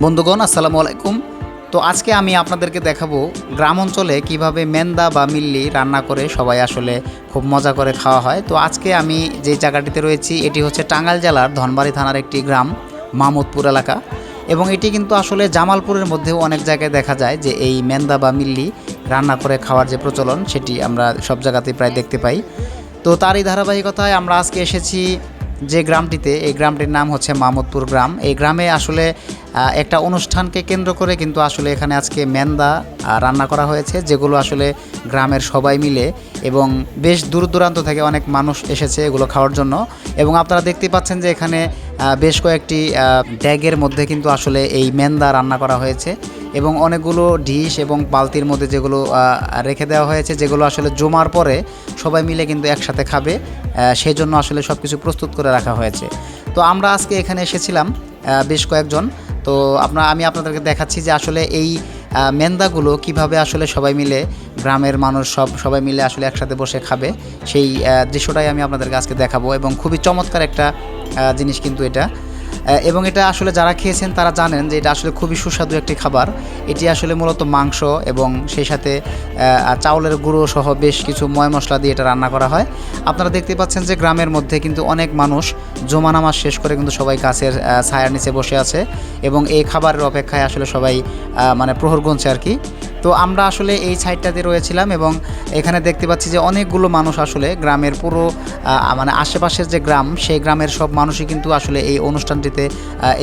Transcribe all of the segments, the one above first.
বন্ধুগণ, আসসালামু আলাইকুম। তো আজকে আমি আপনাদেরকে দেখাবো গ্রাম অঞ্চলে কীভাবে মেন্দা বা মিল্লি রান্না করে সবাই আসলে খুব মজা করে খাওয়া হয়। তো আজকে আমি যে জায়গাটিতে রয়েছি, এটি হচ্ছে টাঙ্গাইল জেলার ধনবাড়ি থানার একটি গ্রাম মাহমুদপুর এলাকা। এবং এটি কিন্তু আসলে জামালপুরের মধ্যেও অনেক জায়গায় দেখা যায় যে এই মেন্দা বা মিল্লি রান্না করে খাওয়ার যে প্রচলন, সেটি আমরা সব জায়গাতেই প্রায় দেখতে পাই। তো তারই ধারাবাহিকতায় আমরা আজকে এসেছি যে গ্রামটিতে। এই গ্রামটির নাম হচ্ছে মাহমুদপুর গ্রাম। এই গ্রামে আসলে একটা অনুষ্ঠানকে কেন্দ্র করে কিন্তু আসলে এখানে আজকে আহ, রান্না করা হয়েছে যেগুলো আসলে গ্রামের সবাই মিলে এবং বেশ দূর দূরান্ত থেকে অনেক মানুষ এসেছে এগুলো খাওয়ার জন্য। এবং আপনারা দেখতে পাচ্ছেন যে এখানে বেশ কয়েকটি ড্যাগের মধ্যে কিন্তু আসলে এই মেন্দা রান্না করা হয়েছে। এবং অনেকগুলো ডিশ এবং বালতির মধ্যে যেগুলো রেখে দেওয়া হয়েছে যেগুলো আসলে জমার পরে সবাই মিলে কিন্তু একসাথে খাবে সেই জন্য আসলে সব কিছু প্রস্তুত করে রাখা হয়েছে। তো আমরা আজকে এখানে এসেছিলাম বেশ কয়েকজন। তো আপনার আমি আপনাদেরকে দেখাচ্ছি যে আসলে এই মেন্দাগুলো কীভাবে আসলে সবাই মিলে, গ্রামের মানুষ সব, সবাই মিলে আসলে একসাথে বসে খাবে, সেই দৃশ্যটাই আমি আপনাদেরকে আজকে দেখাবো এবং খুবই চমৎকার একটা জিনিস কিন্তু এটা। এবং এটা আসলে যারা খেয়েছেন তারা জানেন যে এটা আসলে খুবই সুস্বাদু একটি খাবার। এটি আসলে মূলত মাংস এবং সেই সাথে চাউলের গুঁড়ো সহ বেশ কিছু ময় মশলা দিয়ে এটা রান্না করা হয়। আপনারা দেখতে পাচ্ছেন যে গ্রামের মধ্যে কিন্তু অনেক মানুষ জমা নামাজ শেষ করে কিন্তু সবাই গাছের ছায়ার নিচে বসে আছে এবং এই খাবারের অপেক্ষায় আসলে সবাই মানে প্রহর গুনছে আর কি। তো আমরা আসলে এই সাইডটাতে রয়েছিলাম এবং এখানে দেখতে পাচ্ছি যে অনেকগুলো মানুষ আসলে গ্রামের পুরো মানে আশেপাশের যে গ্রাম, সেই গ্রামের সব মানুষই কিন্তু আসলে এই অনুষ্ঠানটিতে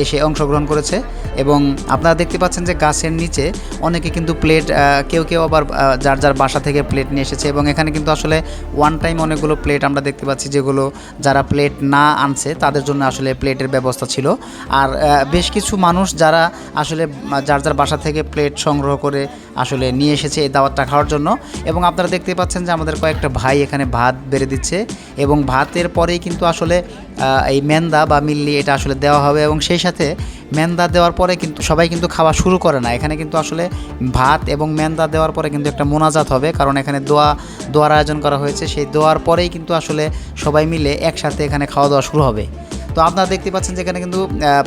এসে অংশগ্রহণ করেছে। এবং আপনারা দেখতে পাচ্ছেন যে গাছের নিচে অনেকে কিন্তু প্লেট কেউ কেউ আবার যার যার বাসা থেকে প্লেট নিয়ে এসেছে এবং এখানে কিন্তু আসলে ওয়ান টাইম অনেকগুলো প্লেট আমরা দেখতে পাচ্ছি যেগুলো যারা প্লেট না আনছে, তাদের জন্য আসলে প্লেটের ব্যবস্থা ছিল। আর বেশ কিছু মানুষ যারা আসলে যার যার বাসা থেকে প্লেট সংগ্রহ করে আসলে নিয়ে এসেছে এই দাওয়াতটা খাওয়ার জন্য। এবং আপনারা দেখতে পাচ্ছেন যে আমাদের কয়েকটা ভাই এখানে ভাত বেড়ে দিচ্ছে এবং ভাতের পরেই কিন্তু আসলে এই মেন্দা বা মিল্লি এটা আসলে দেওয়া হবে এবং সেই সাথে মেন্দা দেওয়ার পরে কিন্তু সবাই কিন্তু খাওয়া শুরু করে না। এখানে কিন্তু আসলে ভাত এবং মেন্দা দেওয়ার পরে কিন্তু একটা মোনাজাত হবে কারণ এখানে দোয়া, দোয়ার আয়োজন করা হয়েছে। সেই দোয়ার পরেই কিন্তু আসলে সবাই মিলে একসাথে এখানে খাওয়া দাওয়া শুরু হবে। তো আপনারা দেখতে পাচ্ছেন যে এখানে কিন্তু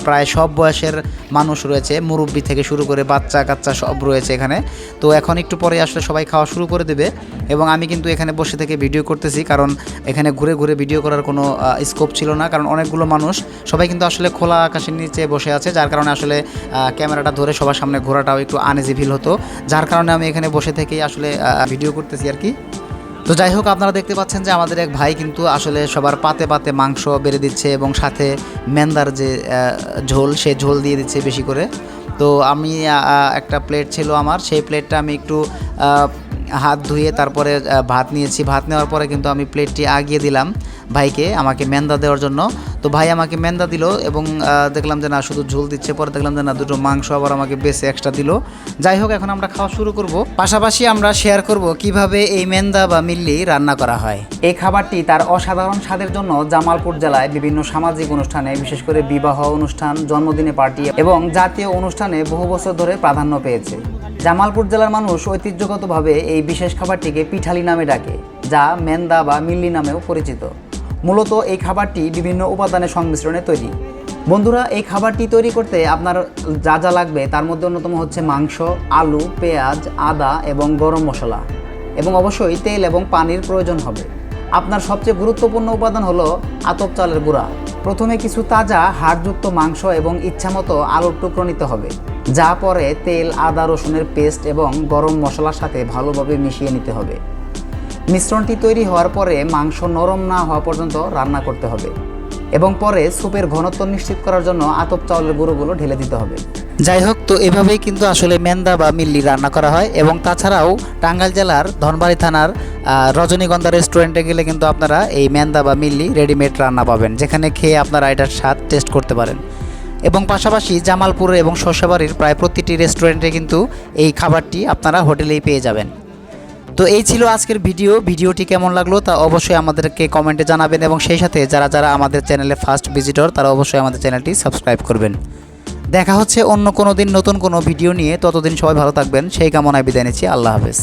প্রায় সব বয়সের মানুষ রয়েছে। মুরব্বি থেকে শুরু করে বাচ্চা কাচ্চা সব রয়েছে এখানে। তো এখন একটু পরে আসলে সবাই খাওয়া শুরু করে দেবে। এবং আমি কিন্তু এখানে বসে থেকে ভিডিও করতেছি, কারণ এখানে ঘুরে ঘুরে ভিডিও করার কোনো স্কোপ ছিল না। কারণ অনেকগুলো মানুষ, সবাই কিন্তু আসলে খোলা আকাশের নিচে বসে আছে, যার কারণে আসলে ক্যামেরাটা ধরে সবার সামনে ঘোরাটাও একটু আনইজি ফিল হতো। যার কারণে আমি এখানে বসে থেকেই আসলে ভিডিও করতেছি আর কি। তো যাই হোক, আপনারা দেখতে পাচ্ছেন যে আমাদের এক ভাই কিন্তু আসলে সবার পাতে পাতে মাংস বেড়ে দিচ্ছে এবং সাথে মেন্দার যে ঝোল, সে ঝোল দিয়ে দিচ্ছে বেশি করে। তো আমি একটা প্লেট ছিল আমার, সেই প্লেটটা আমি একটু হাত ধুয়ে তারপরে ভাত নিয়েছি। ভাত নেওয়ার পরে কিন্তু আমি প্লেটটি আগিয়ে দিলাম ভাইকে আমাকে মেন্দা দেওয়ার জন্য। তো ভাই আমাকে মেন্দা দিল এবং দেখলাম যে না, শুধু ঝোল দিচ্ছে, পরে দেখলাম যে না, দুটো মাংস আবার আমাকে বেশি এক্সট্রা দিল। যাই হোক, এখন আমরা খাওয়া শুরু করব। পাশাপাশি আমরা শেয়ার করব কীভাবে এই মেন্দা বা মিল্লি রান্না করা হয়। এই খাবারটি তার অসাধারণ স্বাদের জন্য জামালপুর জেলায় বিভিন্ন সামাজিক অনুষ্ঠানে, বিশেষ করে বিবাহ অনুষ্ঠান, জন্মদিনে পার্টি এবং জাতীয় অনুষ্ঠানে বহু বছর ধরে প্রাধান্য পেয়েছে। জামালপুর জেলার মানুষ ঐতিহ্যগতভাবে এই বিশেষ খাবারটিকে পিঠালি নামে ডাকে, যা মেন্দা বা মিল্লি নামেও পরিচিত। মূলত এই খাবারটি বিভিন্ন উপাদানের সংমিশ্রণে তৈরি। বন্ধুরা, এই খাবারটি তৈরি করতে আপনার যা যা লাগবে তার মধ্যে অন্যতম হচ্ছে মাংস, আলু, পেঁয়াজ, আদা এবং গরম মশলা এবং অবশ্যই তেল এবং পানির প্রয়োজন হবে। আপনার সবচেয়ে গুরুত্বপূর্ণ উপাদান হলো আতপ চালের গুঁড়া। প্রথমে কিছু তাজা হাড়যুক্ত মাংস এবং ইচ্ছামতো আলুর টুকরো নিতে হবে, যা পরে তেল, আদা, রসুনের পেস্ট এবং গরম মশলার সাথে ভালোভাবে মিশিয়ে নিতে হবে। মিশ্রণটি তৈরি হওয়ার পরে মাংস নরম না হওয়া পর্যন্ত রান্না করতে হবে এবং পরে স্যুপের ঘনত্ব নিশ্চিত করার জন্য আতপ চাউলের গুঁড়োগুলো ঢেলে দিতে হবে। যাই হোক, তো এভাবেই কিন্তু আসলে মেন্দা বা মিল্লি রান্না করা হয় এবং তাছাড়াও টাঙ্গাইল জেলার ধনবাড়ি থানার রজনীগন্ধা রেস্টুরেন্টে গেলে কিন্তু আপনারা এই মেন্দা বা মিল্লি রেডিমেড রান্না পাবেন, যেখানে খেয়ে আপনারা এটার স্বাদ টেস্ট করতে পারেন। এবং পাশাপাশি জামালপুর এবং শস্যবাড়ির প্রায় প্রতিটি রেস্টুরেন্টে কিন্তু এই খাবারটি আপনারা হোটেলেই পেয়ে যাবেন। তো এই ছিল আজকের ভিডিও। ভিডিওটি কেমন লাগল তা অবশ্যই আমাদেরকে কমেন্টে জানাবেন এবং সেই সাথে যারা যারা আমাদের চ্যানেলে ফার্স্ট ভিজিটর তারা অবশ্যই আমাদের চ্যানেলটি সাবস্ক্রাইব করবেন। দেখা হচ্ছে অন্য কোনো দিন নতুন কোনো ভিডিও নিয়ে। ততদিন সবাই ভালো থাকবেন। সেই কামনায় বিদায় নিচ্ছি। আল্লাহ হাফেজ।